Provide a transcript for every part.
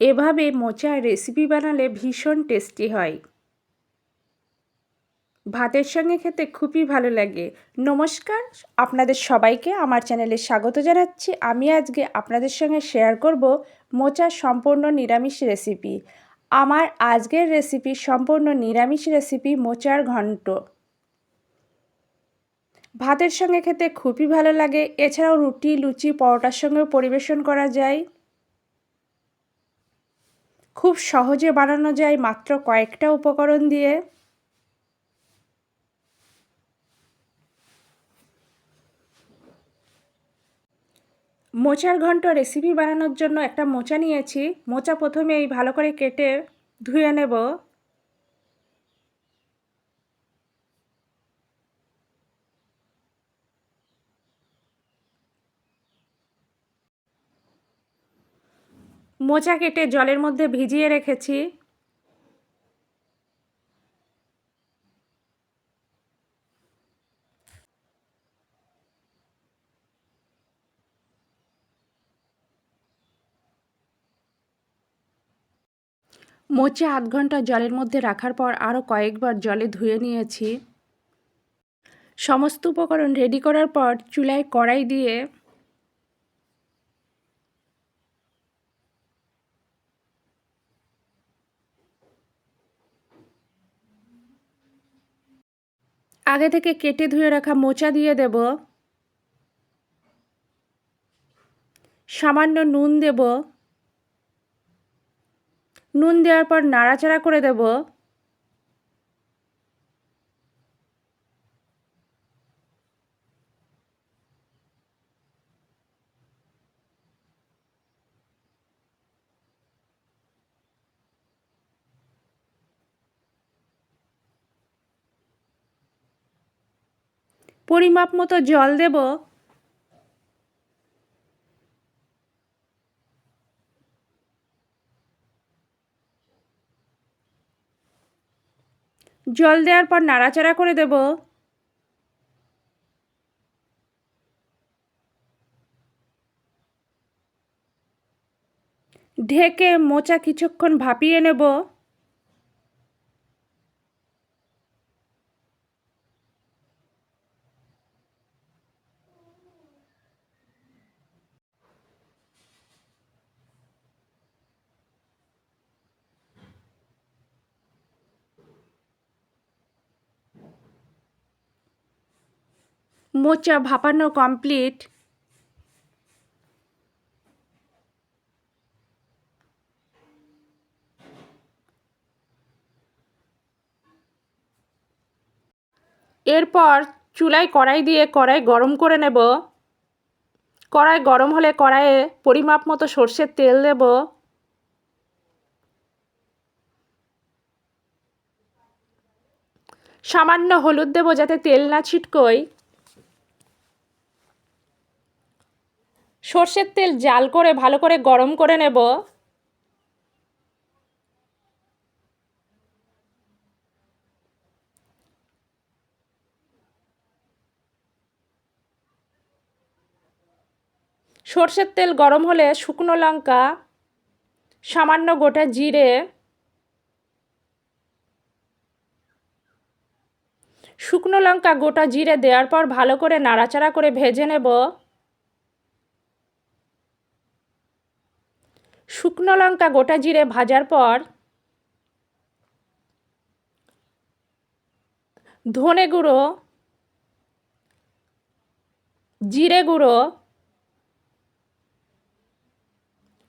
এভাবে মোচার রেসিপি বানালে ভীষণ টেস্টি হয়। ভাতের সঙ্গে খেতে খুবই ভালো লাগে। নমস্কার, আপনাদের সবাইকে আমার চ্যানেলে স্বাগত জানাচ্ছি। আমি আজকে আপনাদের সঙ্গে শেয়ার করব মোচার সম্পূর্ণ নিরামিষ রেসিপি আমার আজকের রেসিপি সম্পূর্ণ নিরামিষ রেসিপি মোচার ঘন্ট। ভাতের সঙ্গে খেতে খুবই ভালো লাগে। এছাড়াও রুটি, লুচি, পরোটার সঙ্গেও পরিবেশন করা যায়। খুব সহজে বানানো যায় মাত্র কয়েকটা উপকরণ দিয়ে। মোচার ঘন্ট রেসিপি বানানোর জন্য একটা মোচা নিয়েছি। মোচা প্রথমে এই ভালো করে কেটে ধুয়ে নেব। মোচা কেটে জলের মধ্যে ভিজিয়ে রেখেছি। মোচা আধ ঘণ্টা জলের মধ্যে রাখার পর আরও কয়েকবার জলে ধুয়ে নিয়েছি। সমস্ত উপকরণ রেডি করার পর চুলায় কড়াই দিয়ে আগে থেকে কেটে ধুয়ে রাখা মোচা দিয়ে দেব। সামান্য নুন দেব। নুন দেওয়ার পর নাড়াচাড়া করে দেব। পরিমাপ মতো জল দেব। জল দেওয়ার পর নাড়াচাড়া করে দেব। ঢেকে মোচা কিছুক্ষণ ভাপিয়ে নেব। মোচা ভাপানো কমপ্লিট এরপর চুলায় কড়াই দিয়ে কড়াই গরম করে নেব। কড়াই গরম হলে কড়াইয়ে পরিমাপ মতো সর্ষের তেল দেব। সামান্য হলুদ দেবো যাতে তেল না ছিটকোয়। সর্ষের তেল জাল করে, ভালো করে গরম করে নেব। সর্ষের তেল গরম হলে শুকনো লঙ্কা, সামান্য গোটা জিরে, শুকনো লঙ্কা গোটা জিরে দেওয়ার পর ভালো করে নাড়াচাড়া করে ভেজে নেব। শুকনো লঙ্কা গোটা জিরে ভাজার পর ধনে গুঁড়ো, জিরে গুঁড়ো,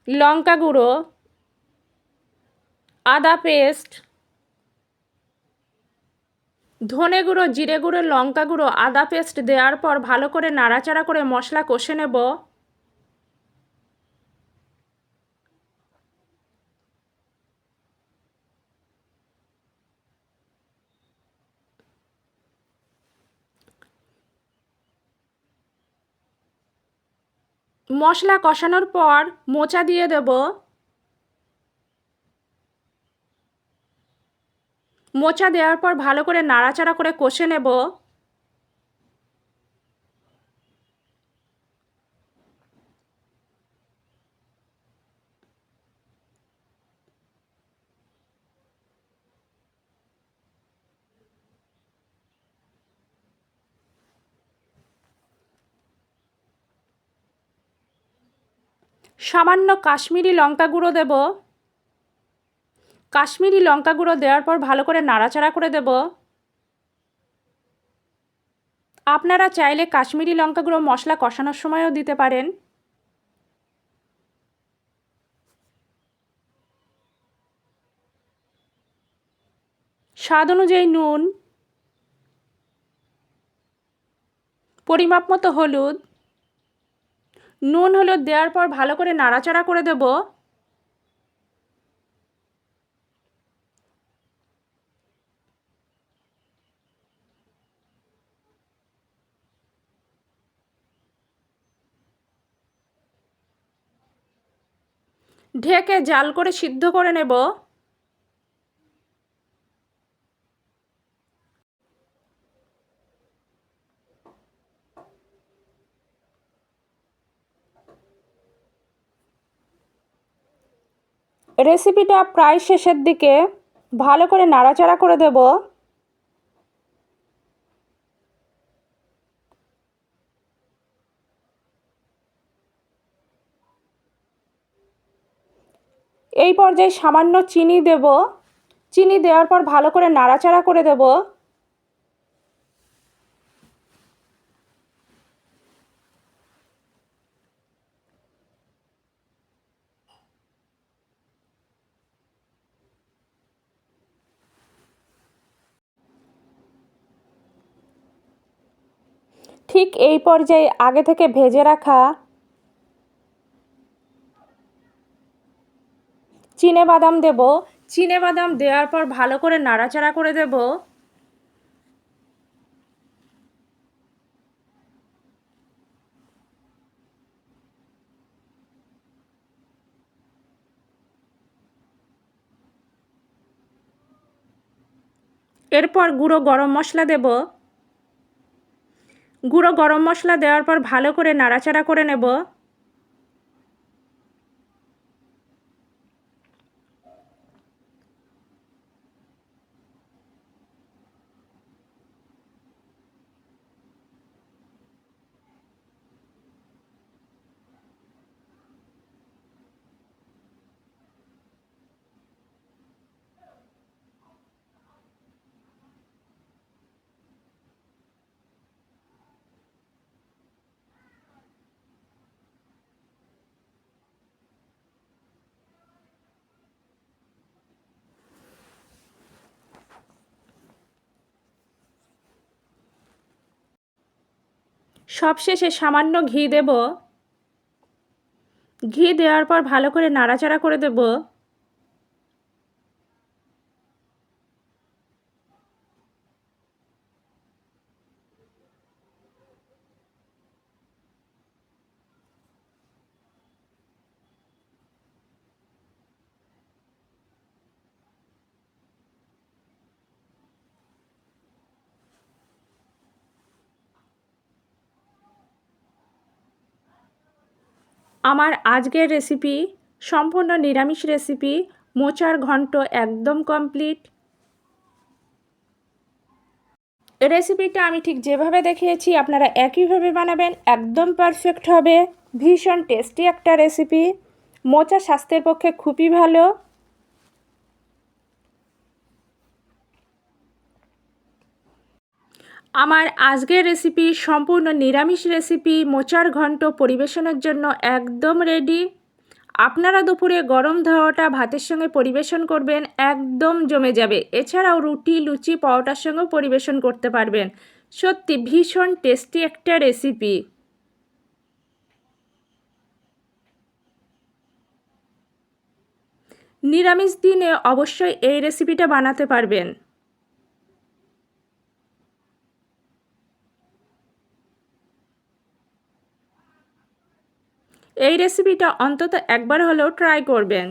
লঙ্কা গুঁড়ো, আদা পেস্ট, ধনে গুঁড়ো, জিরে গুঁড়ো, লঙ্কা গুঁড়ো, আদা পেস্ট দেওয়ার পর ভালো করে নাড়াচাড়া করে মশলা কষে নেব। মশলা কষানোর পর মোচা দিয়ে দেব। মোচা দেওয়ার পর ভালো করে নাড়াচাড়া করে কষে নেব। সামান্য কাশ্মীরি লঙ্কা গুঁড়ো দেব। কাশ্মীরি লঙ্কা গুঁড়ো দেওয়ার পর ভালো করে নাড়াচাড়া করে দেব। আপনারা চাইলে কাশ্মীরি লঙ্কা গুঁড়ো মশলা কষানোর সময়ও দিতে পারেন। স্বাদ অনুযায়ী নুন, পরিমাপ মতো হলুদ নুন হলুদ দেওয়ার পর ভালো করে নাড়াচাড়া করে দেব। ঢেকে জাল করে সিদ্ধ করে নেব। রেসিপিটা প্রায় শেষের দিকে ভালো করে নাড়াচাড়া করে দেব। এই পর্যায়ে সামান্য চিনি দেব। চিনি দেওয়ার পর ভালো করে নাড়াচাড়া করে দেব। ঠিক এই পর্যায়ে আগে থেকে ভেজে রাখা চিনে বাদাম দেব। চিনে বাদাম দেওয়ার পর ভালো করে নাড়াচাড়া করে দেব। এরপর গুঁড়ো গরম মশলা দেব। গুঁড়ো গরম মশলা দেওয়ার পর ভালো করে নাড়াচাড়া করে নেব। সবশেষে সামান্য ঘি দেব। ঘি দেওয়ার পর ভালো করে নাড়াচাড়া করে দেব। আমার আজকের রেসিপি সম্পূর্ণ নিরামিষ রেসিপি মোচার ঘন্ট একদম কমপ্লিট রেসিপিটা আমি ঠিক যেভাবে দেখিয়েছি, আপনারা একইভাবে বানাবেন, একদম পারফেক্ট হবে। ভীষণ টেস্টি একটা রেসিপি মোচা স্বাস্থ্যের পক্ষে খুবই ভালো। আমার আজকের রেসিপি সম্পূর্ণ নিরামিষ রেসিপি মোচার ঘন্ট পরিবেশনের জন্য একদম রেডি আপনারা দুপুরে গরম ধাওয়াটা ভাতের সঙ্গে পরিবেশন করবেন, একদম জমে যাবে। এছাড়াও রুটি, লুচি পাওয়াটার সঙ্গেও পরিবেশন করতে পারবেন। সত্যি ভীষণ টেস্টি একটা রেসিপি নিরামিষ দিনে অবশ্যই এই রেসিপিটা বানাতে পারবেন। এই রেসিপিটা অন্তত একবার হলেও ট্রাই করবেন।